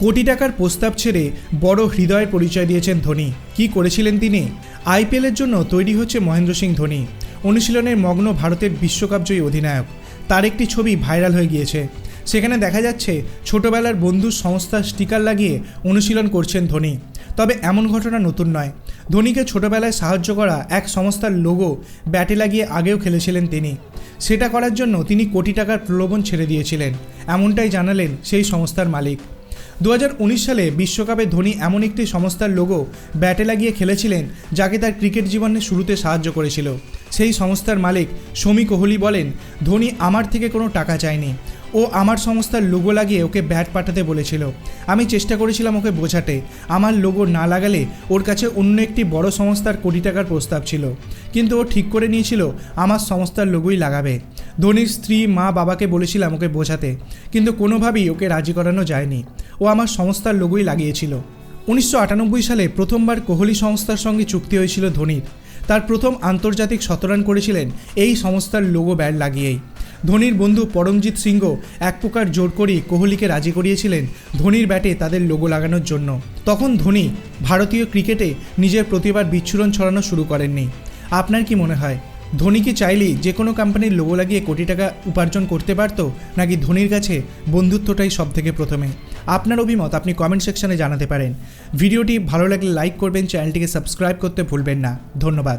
কোটি টাকার প্রস্তাব ছেড়ে বড় হৃদয়ের পরিচয় দিয়েছেন ধোনি। কি করেছিলেন তিনি? আইপিএলের জন্য তৈরি হচ্ছে মহেন্দ্র সিং ধোনি। অনুশীলনের মগ্ন ভারতের বিশ্বকাপজয়ী অধিনায়ক। তার একটি ছবি ভাইরাল হয়ে গিয়েছে। সেখানে দেখা যাচ্ছে, ছোটবেলার বন্ধুর সংস্থার স্টিকার লাগিয়ে অনুশীলন করছেন ধোনি। তবে এমন ঘটনা নতুন নয়। ধোনিকে ছোটবেলায় সাহায্য করা এক সংস্থার লোগো ব্যাটে লাগিয়ে আগেও খেলেছিলেন তিনি। সেটা করার জন্য তিনি কোটি টাকার প্রলোভন ছেড়ে দিয়েছিলেন। এমনটাই জানালেন সেই সংস্থার মালিক। দু হাজার উনিশ সালে বিশ্বকাপে ধোনি এমন একটি সংস্থার লোগো ব্যাটে লাগিয়ে খেলেছিলেন যাকে তার ক্রিকেট জীবনে শুরুতে সাহায্য করেছিল। সেই সংস্থার মালিক শমী কোহলি বলেন, ধোনি আমার থেকে কোনো টাকা চায়নি। ও আমার সংস্থার লোগো লাগিয়ে ওকে ব্যাট পাঠাতে বলেছিল। আমি চেষ্টা করেছিলাম ওকে বোঝাতে। আমার লোগো না লাগালে ওর কাছে অন্য একটি বড় সংস্থার কোটি টাকার প্রস্তাব ছিল। কিন্তু ও ঠিক করে নিয়েছিল, আমার সংস্থার লোগোই লাগাবে। ধোনির স্ত্রী মা বাবাকে বলেছিলাম ওকে বোঝাতে, কিন্তু কোনোভাবেই ওকে রাজি করানো যায়নি। ও আমার সংস্থার লোগোই লাগিয়েছিল। উনিশশো আটানব্বই সালে প্রথমবার কোহলি সংস্থার সঙ্গে চুক্তি হয়েছিল ধোনির। তার প্রথম আন্তর্জাতিক শতরান করেছিলেন এই সংস্থার লোগো ব্যাট লাগিয়েই। ধোনির বন্ধু পরমজিৎ সিংহ এক প্রকার জোর করিয়ে কোহলিকে রাজি করিয়েছিলেন ধোনির ব্যাটে তাদের লোগো লাগানোর জন্য। তখন ধোনি ভারতীয় ক্রিকেটে নিজের প্রতিবার বিচ্ছুরণ ছড়ানো শুরু করেননি। আপনার কি মনে হয়? ধোনি কি চাইলেই যে কোনো কোম্পানির লোগো লাগিয়ে কোটি টাকা উপার্জন করতে পারত, নাকি ধোনির কাছে বন্ধুত্বটাই সব থেকে প্রথমে? আপনার অভিমত আপনি কমেন্ট সেকশনে জানাতে পারেন। ভিডিওটি ভালো লাগলে লাইক করবেন চ্যানেলটিকে সাবস্ক্রাইব করতে ভুলবেন না। ধন্যবাদ।